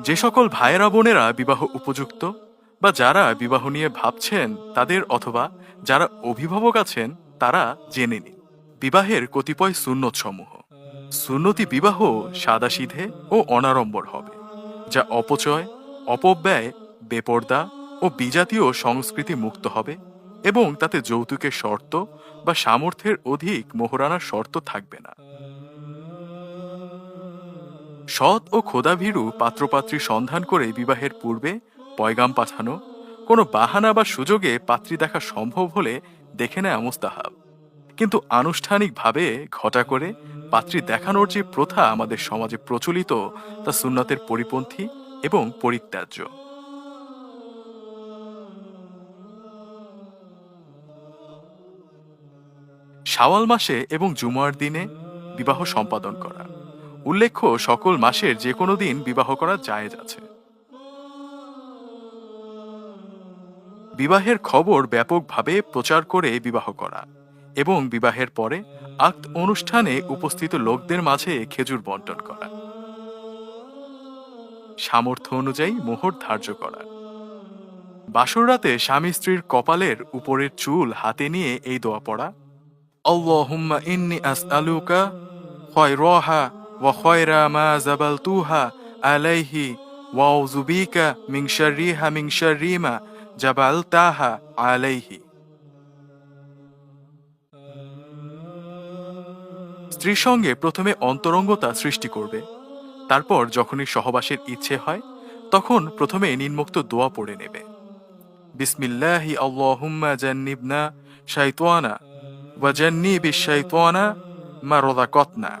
যে সকল ভাইয়েরা বোনেরা বিবাহ উপযুক্ত বা যারা বিবাহ নিয়ে ভাবছেন তাদের অথবা যারা অভিভাবক আছেন, তারা জেনে নিন, বিবাহের কতিপয় সুন্নত সমূহ সুন্নতি বিবাহ সাদাসিধে ও অনাড়ম্বর হবে, যা অপচয়, অপব্যয়, বেপর্দা ও বিজাতীয় সংস্কৃতি মুক্ত হবে এবং তাতে যৌতুকের শর্ত বা সামর্থ্যের অধিক মোহরানার শর্ত থাকবে না। সৎ ও খোদাভীরু পাত্রপাত্রী সন্ধান করে বিবাহের পূর্বে পয়গাম পাঠানো, কোনো বাহানা বা সুযোগে পাত্রী দেখা সম্ভব হলে দেখে নেয় মুস্তাহাব। কিন্তু আনুষ্ঠানিকভাবে ঘটা করে পাত্রী দেখানোর যে প্রথা আমাদের সমাজে প্রচলিত, তা সুন্নতের পরিপন্থী এবং পরিত্যাজ্য। শাওয়াল মাসে এবং জুমার দিনে বিবাহ সম্পাদন করা। উল্লেখ্য, সকল মাসের যে কোনো দিন বিবাহ করা জায়েজ আছে। বিবাহের খবর ব্যাপকভাবে প্রচার করে বিবাহ করা এবং বিবাহের পরে আক্ত অনুষ্ঠানে উপস্থিত লোকদের মাঝে খেজুর বন্টন করা। সামর্থ্য অনুযায়ী মোহর ধার্য করা। বাসর রাতে স্বামী স্ত্রীর কপালের উপরের চুল হাতে নিয়ে এই দোয়া পড়া, আল্লাহুম্মা ইন্নি আসআলুকা খয়রাহা মা জাবালতুহা আলাইহি ওয়া আউযু বিকা মিন শাররিহা মিন শাররি মা জাবালতাহা আলাইহি স্ত্রীর সঙ্গে প্রথমে অন্তরঙ্গতা সৃষ্টি করবে। তারপর যখনই সহবাসের ইচ্ছে হয়, তখন প্রথমে নিম্নোক্ত দোয়া পড়ে নেবে। বিসমিল্লাহি আল্লাহুম্মা জান্নিবনা শাইতানা ওয়া জান্নিবিশ শাইতানা মা রাযাকাতনা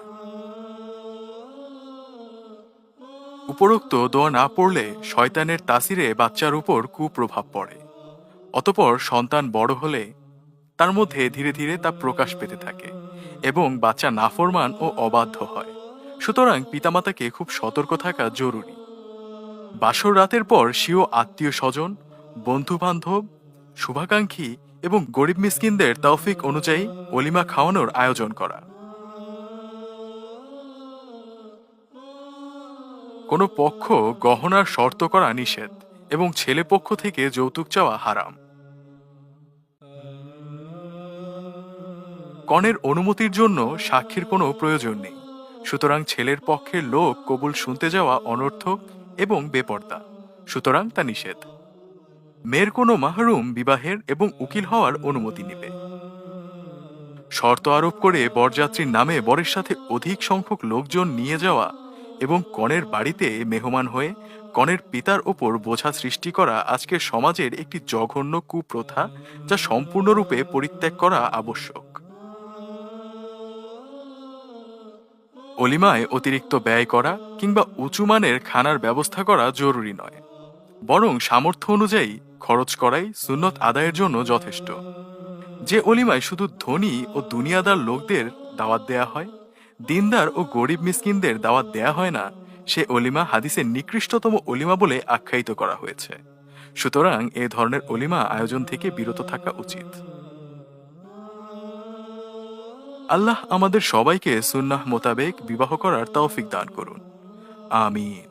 উপরোক্ত দোয়া না পড়লে শয়তানের তাসিরে বাচ্চার উপর কুপ্রভাব পড়ে। অতপর সন্তান বড় হলে তার মধ্যে ধীরে ধীরে তা প্রকাশ পেতে থাকে এবং বাচ্চা নাফরমান ও অবাধ্য হয়। সুতরাং পিতামাতাকে খুব সতর্ক থাকা জরুরি। বাসর রাতের পর স্বীয় আত্মীয় স্বজন বন্ধু বান্ধব শুভাকাঙ্ক্ষী এবং গরিব মিসকিনদের তৌফিক অনুযায়ী অলিমা খাওয়ানোর আয়োজন করা। কোনো পক্ষ গহনার শর্ত করা নিষেধ এবং ছেলে পক্ষ থেকে যৌতুক চাওয়া হারাম। কনের অনুমতির জন্য সাক্ষীর কোনো প্রয়োজন নেই। সুতরাং ছেলের পক্ষের লোক কবুল শুনতে যাওয়া অনর্থক এবং বেপর্দা। সুতরাং তা নিষেধ। মেয়ের কোনো মাহরুম বিবাহের এবং উকিল হওয়ার অনুমতি নেবে। শর্ত আরোপ করে বরযাত্রীর নামে বরের সাথে অধিক সংখ্যক লোকজন নিয়ে যাওয়া এবং কনের বাড়িতে মেহমান হয়ে কনের পিতার ওপর বোঝা সৃষ্টি করা আজকের সমাজের একটি জঘন্য কুপ্রথা যা সম্পূর্ণরূপে পরিত্যাগ করা আবশ্যক। অলিমায় অতিরিক্ত ব্যয় করা কিংবা উঁচু মানের খানার ব্যবস্থা করা জরুরি নয়, বরং সামর্থ্য অনুযায়ী খরচ করাই সুন্নত আদায়ের জন্য যথেষ্ট। যে অলিমায় শুধু ধনী ও দুনিয়াদার লোকদের দাওয়াত দেয়া হয় দিনদার ও গরিব মিসকিনদের দাওয়াত দেয়া হয় না, সে অলিমা হাদিসের নিকৃষ্টতম অলিমা বলে আখ্যায়িত করা হয়েছে। সুতরাং এ ধরনের অলিমা আয়োজন থেকে বিরত থাকা উচিত। আল্লাহ আমাদের সবাইকে সুন্নাহ মোতাবেক বিবাহ করার তৌফিক দান করুন। আমিন।